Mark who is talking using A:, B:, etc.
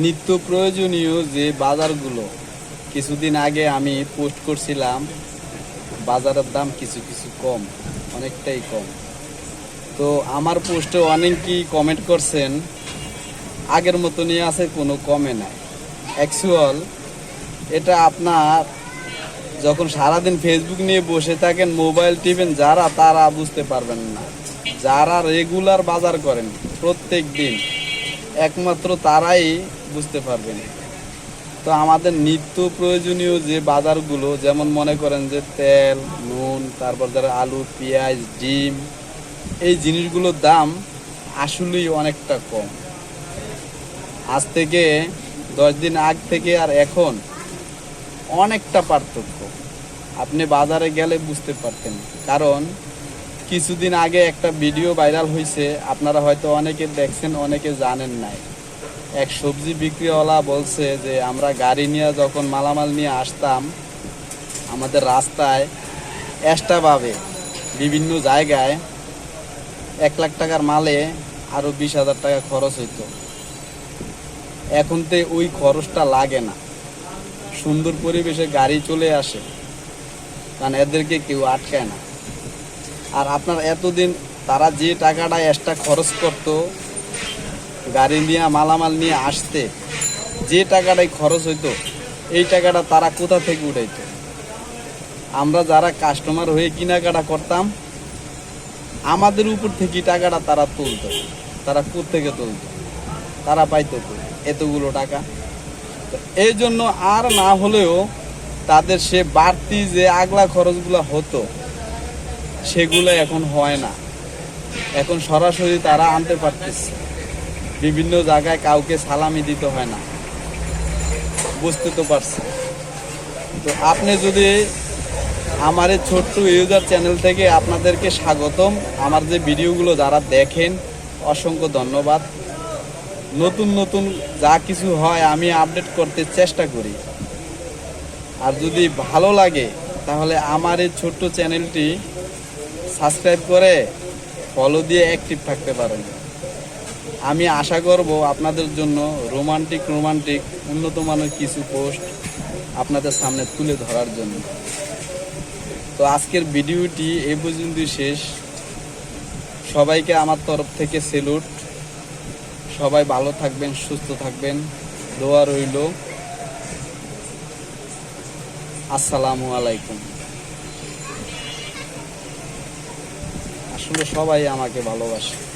A: নিত্য প্রয়োজনীয় যে বাজারগুলো কিছুদিন আগে আমি পোস্ট করছিলাম, বাজারের দাম কিছু কিছু কম, অনেকটাই কম। তো আমার পোস্টে অনেকেই কমেন্ট করছেন, আগের মতনই আছে, কোনো কমে নাই। অ্যাকচুয়াল এটা আপনার যখন সারাদিন ফেসবুক নিয়ে বসে থাকেন মোবাইল টিপেন যারা, তারা বুঝতে পারবেন না। যারা রেগুলার বাজার করেন প্রত্যেক দিন, একমাত্র তারাই বুঝতে পারবেন। তো আমাদের নিত্য প্রয়োজনীয় যে বাজারগুলো, যেমন মনে করেন যে তেল, নুন, তারপর যারা আলু, পেঁয়াজ, ডিম, এই জিনিসগুলোর দাম আসলেই অনেকটা কম। আজ থেকে দশ দিন আগ থেকে আর এখন অনেকটা পার্থক্য। আপনি বাজারে গেলে বুঝতে পারতেন। কারণ কিছুদিন আগে একটা ভিডিও ভাইরাল হয়েছে আপনারা হয়তো অনেকে দেখছেন, অনেকে জানেন নাই। এক সবজি বিক্রিওয়ালা বলছে যে, আমরা গাড়ি নিয়ে যখন মালামাল নিয়ে আসতাম, আমাদের রাস্তায় এক্সট্রাভাবে বিভিন্ন জায়গায় এক লাখ টাকার মালে আরও বিশ হাজার টাকা খরচ হইতো। এখন তো ওই খরচটা লাগে না। সুন্দর পরিবেশে গাড়ি চলে আসে, কারণ এদেরকে কেউ আটকায় না। আর আপনার এতদিন তারা যে টাকাটা এক্সট্রা খরচ করতো গাড়ি নিয়ে, মালামাল নিয়ে আসতে যে টাকাটাই খরচ হইতো, এই টাকাটা তারা কোথা থেকে উঠাইতো? আমরা যারা কাস্টমার হয়ে কেনাকাটা করতাম, আমাদের উপর থেকে টাকাটা তারা তুলতো, তারা কোথ থেকে তুলতো? তারা পাইতো এতগুলো টাকা। এই জন্য আর না হলেও তাদের সে বাড়তি যে আগলা খরচগুলো হতো, সেগুলো এখন হয় না। এখন সরাসরি তারা আনতে পারতেছে। বিভিন্ন জায়গায় কাউকে সালামি দিতে হয় না। বুঝতে তো পারছি। তো আপনি যদি আমার এই ছোট্ট ইউজার চ্যানেল থেকে আপনাদেরকে স্বাগতম। আমার যে ভিডিওগুলো যারা দেখেন, অসংখ্য ধন্যবাদ। নতুন নতুন যা কিছু হয়, আমি আপডেট করতে চেষ্টা করি। আর যদি ভালো লাগে, তাহলে আমার এই ছোট্ট চ্যানেলটি সাবস্ক্রাইব করে ফলো দিয়ে অ্যাক্টিভ থাকতে পারেন। আমি আশা করব আপনাদের জন্য রোমান্টিক রোমান্টিক, উন্নত মানের কিছু পোস্ট আপনাদের সামনে তুলে ধরার জন্য। তো আজকের ভিডিওটি এ পর্যন্তই শেষ। সবাইকে আমার তরফ থেকে সেলুট। সবাই ভালো থাকবেন, সুস্থ থাকবেন। দোয়া রইল। আসসালামু আলাইকুম। আসলে সবাই আমাকে ভালোবাসে।